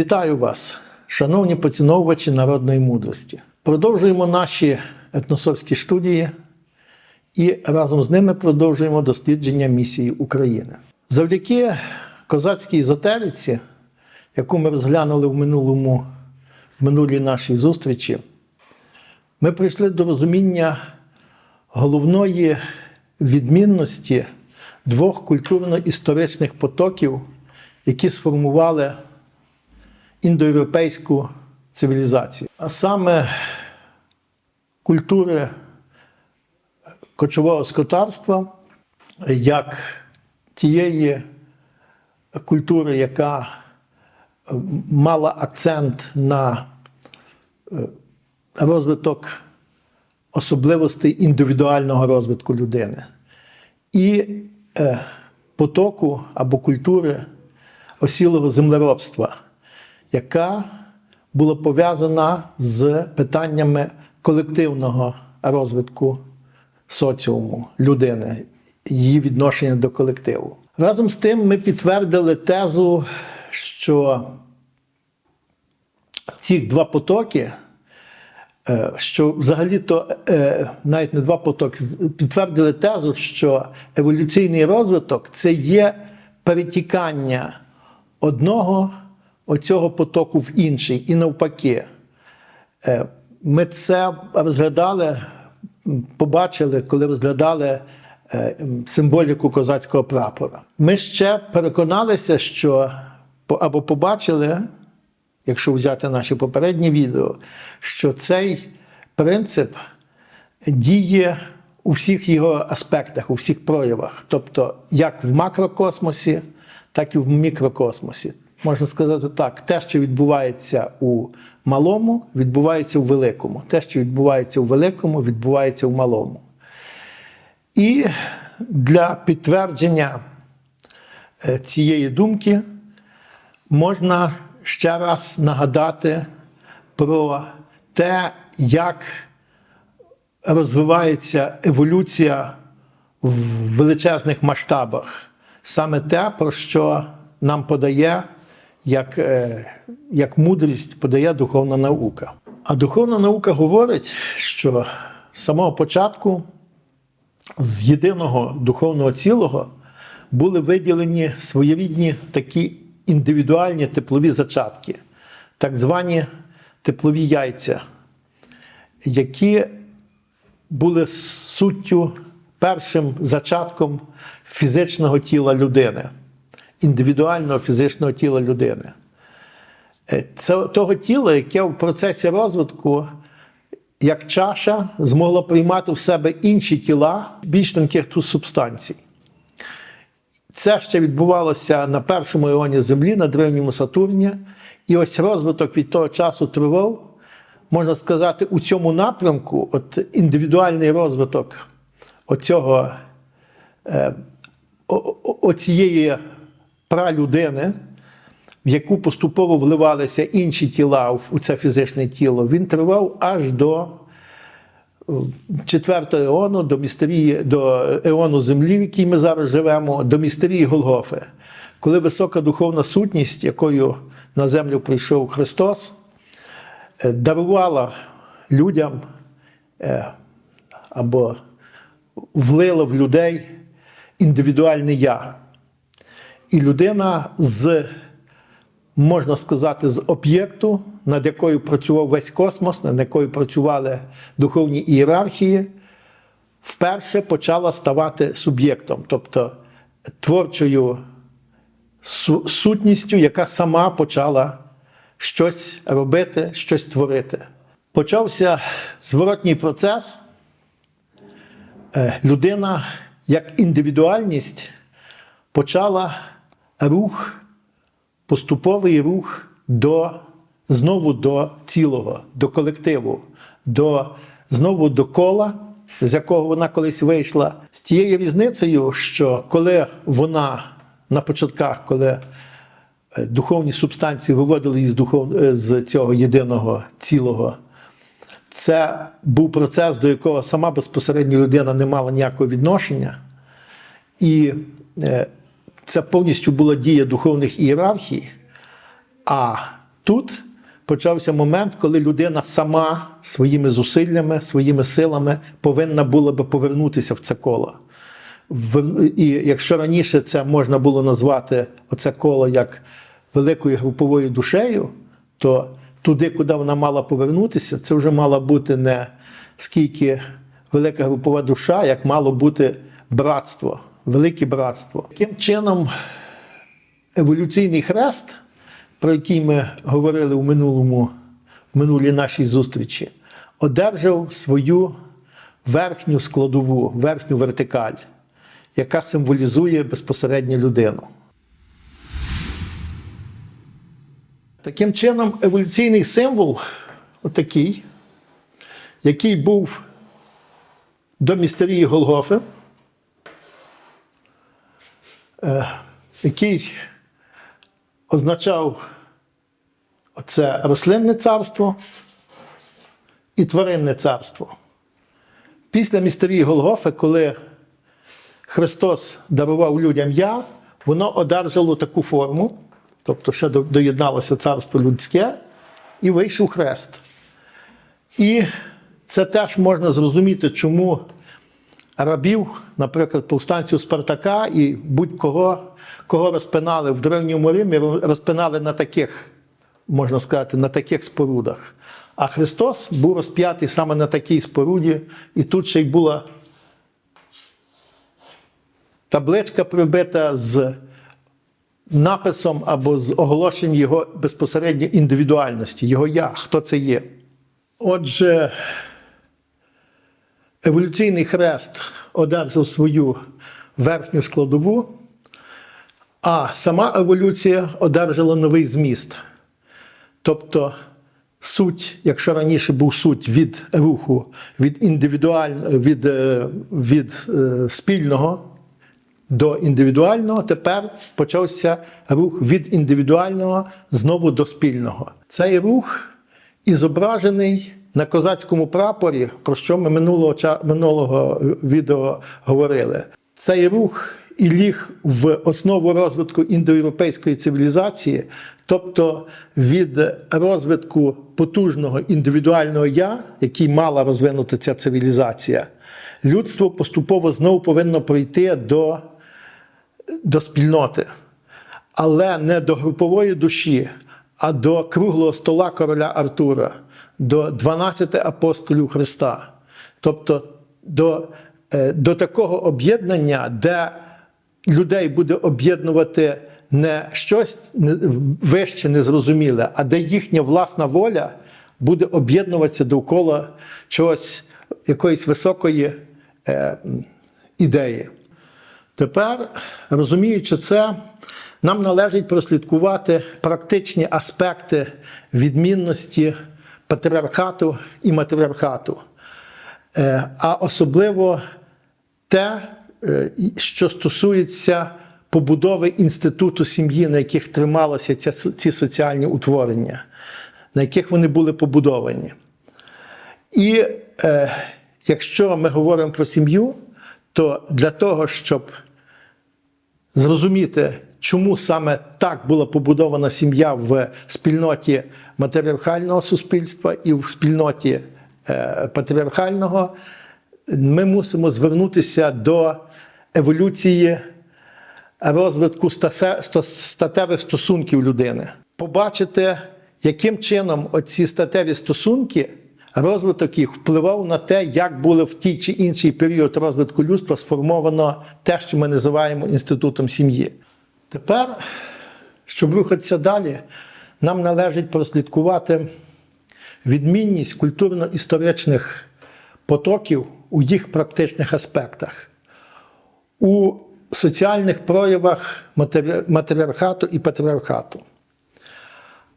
Вітаю вас, шановні поціновувачі народної мудрості. Продовжуємо наші етносовські студії і разом з ними продовжуємо дослідження місії України. Завдяки козацькій езотериці, яку ми розглянули в минулому, в минулій нашій зустрічі, ми прийшли до розуміння головної відмінності двох культурно-історичних потоків, які сформували індоєвропейську цивілізацію. А саме культури кочового скотарства, як тієї культури, яка мала акцент на е, розвиток особливостей індивідуального розвитку людини, і е, потоку або культури осілого землеробства, яка була пов'язана з питаннями колективного розвитку соціуму людини, її відношення до колективу. Разом з тим ми підтвердили тезу, що ці два потоки, е, що взагалі-то е, навіть не два потоки, підтвердили тезу, що еволюційний розвиток це є перетікання одного оцього потоку в інший і навпаки. Е, Ми це розглядали, побачили, коли розглядали е, символіку козацького прапора. Ми ще переконалися, що або побачили, якщо взяти наші попередні відео, що цей принцип діє у всіх його аспектах, у всіх проявах, тобто як в макрокосмосі, так і в мікрокосмосі. Можна сказати так, те, що відбувається у малому, відбувається у великому. Те, що відбувається у великому, відбувається у малому. І для підтвердження е, цієї думки можна ще раз нагадати про те, як розвивається еволюція в величезних масштабах. Саме те, про що нам подає як, е, як мудрість, подає духовна наука. А духовна наука говорить, що з самого початку з єдиного духовного цілого були виділені своєрідні такі індивідуальні теплові зачатки, так звані теплові яйця, які були суттю першим зачатком фізичного тіла людини, індивідуального фізичного тіла людини. Е, Це того тіла, яке в процесі розвитку, як чаша, змогло приймати в себе інші тіла більш тонких тут субстанцій. Це ще відбувалося на першому іоні Землі, на древньому Сатурні. І ось розвиток від того часу тривав, можна сказати, у цьому напрямку, от індивідуальний розвиток оцього, е, оцієї пралюдини, в яку поступово вливалися інші тіла у це фізичне тіло, він тривав аж до четвертого еону, до містерії, до еону землі, в якій ми зараз живемо, до містерії Голгофи, коли висока духовна сутність, якою на землю прийшов Христос, е, дарувала людям е, або влила в людей індивідуальне я. І людина з, можна сказати, з об'єкту, над якою працював весь космос, над якою працювали духовні ієрархії, вперше почала ставати суб'єктом, тобто творчою сутністю, яка сама почала щось робити, щось творити. Почався зворотній процес. Е, Людина як індивідуальність почала рух, поступовий рух до знову до цілого, до колективу, до, знову до кола, з якого вона колись вийшла. З тією різницею, що коли вона на початках, коли е, духовні субстанції виводили з, духов... е, з цього єдиного цілого, це був процес, до якого сама безпосередньо людина не мала ніякого відношення. І е, це повністю була дія духовних ієрархій. А Тут почався момент, коли людина сама своїми зусиллями, своїми силами повинна була би повернутися в це коло. І якщо раніше це можна було назвати оце коло як великою груповою душею, то туди, куди вона мала повернутися, це вже мала бути не скільки велика групова душа, як мало бути братство, велике братство. Таким чином, еволюційний хрест, про який ми говорили в минулому, в минулій нашій зустрічі, одержав свою верхню складову, верхню вертикаль, яка символізує безпосередньо людину. Таким чином, еволюційний символ, отакий, який був до містерії Голгофи, який означав це рослинне царство і тваринне царство. Після містерії Голгофи, коли Христос дарував людям я, воно одержало таку форму, тобто ще доєдналося царство людське, і вийшов хрест. І це теж можна зрозуміти, чому рабів, наприклад, повстанців Спартака і будь-кого, кого розпинали в Древньому Римі, розпинали на таких, можна сказати, на таких спорудах. А Христос був розп'ятий саме на такій споруді, і тут ще й була табличка прибита з написом або з оголошенням його безпосередньо індивідуальності, його я, хто це є. Отже, еволюційний хрест одержав свою верхню складову, а сама еволюція одержала новий зміст. Тобто суть, якщо раніше був суть від руху, від індивідуального, від, е, від е, спільного до індивідуального, тепер почався рух від індивідуального знову до спільного. Цей рух і зображений на козацькому прапорі, про що ми минулого, минулого відео говорили. Цей рух і ліг в основу розвитку індоєвропейської цивілізації, тобто від розвитку потужного індивідуального я, який мала розвинути ця цивілізація, людство поступово знову повинно прийти до до спільноти, але не до групової душі, а до круглого стола короля Артура, до 12 апостолів Христа. Тобто до, е, до такого об'єднання, де людей буде об'єднувати не щось вище незрозуміле, а де їхня власна воля буде об'єднуватися довкола чогось, якоїсь високої е, ідеї. Тепер, розуміючи це, нам належить прослідкувати практичні аспекти відмінності патріархату і матріархату, Е, а особливо те, е, що стосується побудови інституту сім'ї, на яких трималися ці соціальні утворення, на яких вони були побудовані. І е, якщо ми говоримо про сім'ю, то для того, щоб зрозуміти, чому саме так була побудована сім'я в спільноті матріархального суспільства і в спільноті е, патріархального, ми мусимо звернутися до еволюції розвитку статевих стосунків людини, побачити, яким чином оці статеві стосунки, розвиток їх впливав на те, як було в тій чи інший період розвитку людства сформовано те, що ми називаємо інститутом сім'ї. Тепер, щоб рухатися далі, нам належить прослідкувати відмінність культурно-історичних потоків у їх практичних аспектах у соціальних проявах матері- матріархату і патріархату.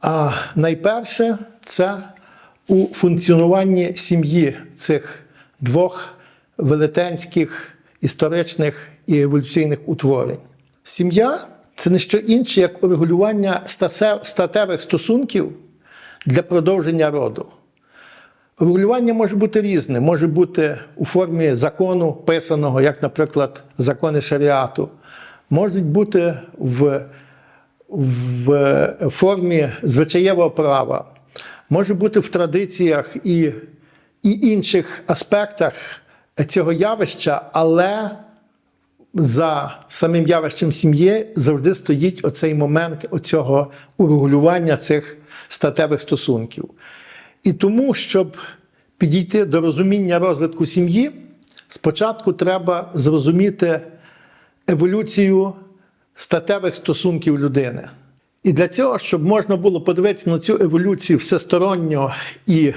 А найперше це у функціонуванні сім'ї цих двох велетенських історичних і еволюційних утворень. Сім'я це не що інше, як урегулювання статевих стосунків для продовження роду. Регулювання може бути різне, може бути у формі закону писаного, як, наприклад, закони шаріату, можуть бути в, в формі звичаєвого права, може бути в традиціях і, і інших аспектах цього явища, але за самим явищем сім'ї завжди стоїть оцей момент оцього урегулювання цих статевих стосунків. І тому, щоб підійти до розуміння розвитку сім'ї, спочатку треба зрозуміти еволюцію статевих стосунків людини. І для цього, щоб можна було подивитися на цю еволюцію всесторонньо і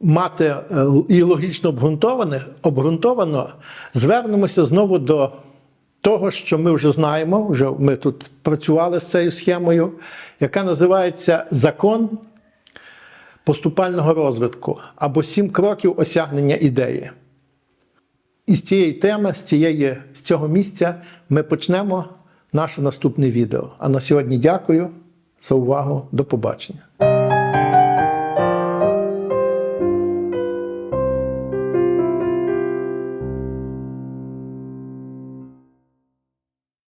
мати е, і логічно обґрунтоване, обґрунтовано, звернемося знову до того, що ми вже знаємо, вже ми тут працювали з цією схемою, яка називається закон поступального розвитку або сім кроків осягнення ідеї. І з цієї теми, з, цієї, з цього місця ми почнемо наше наступне відео. А на сьогодні дякую за увагу. До побачення.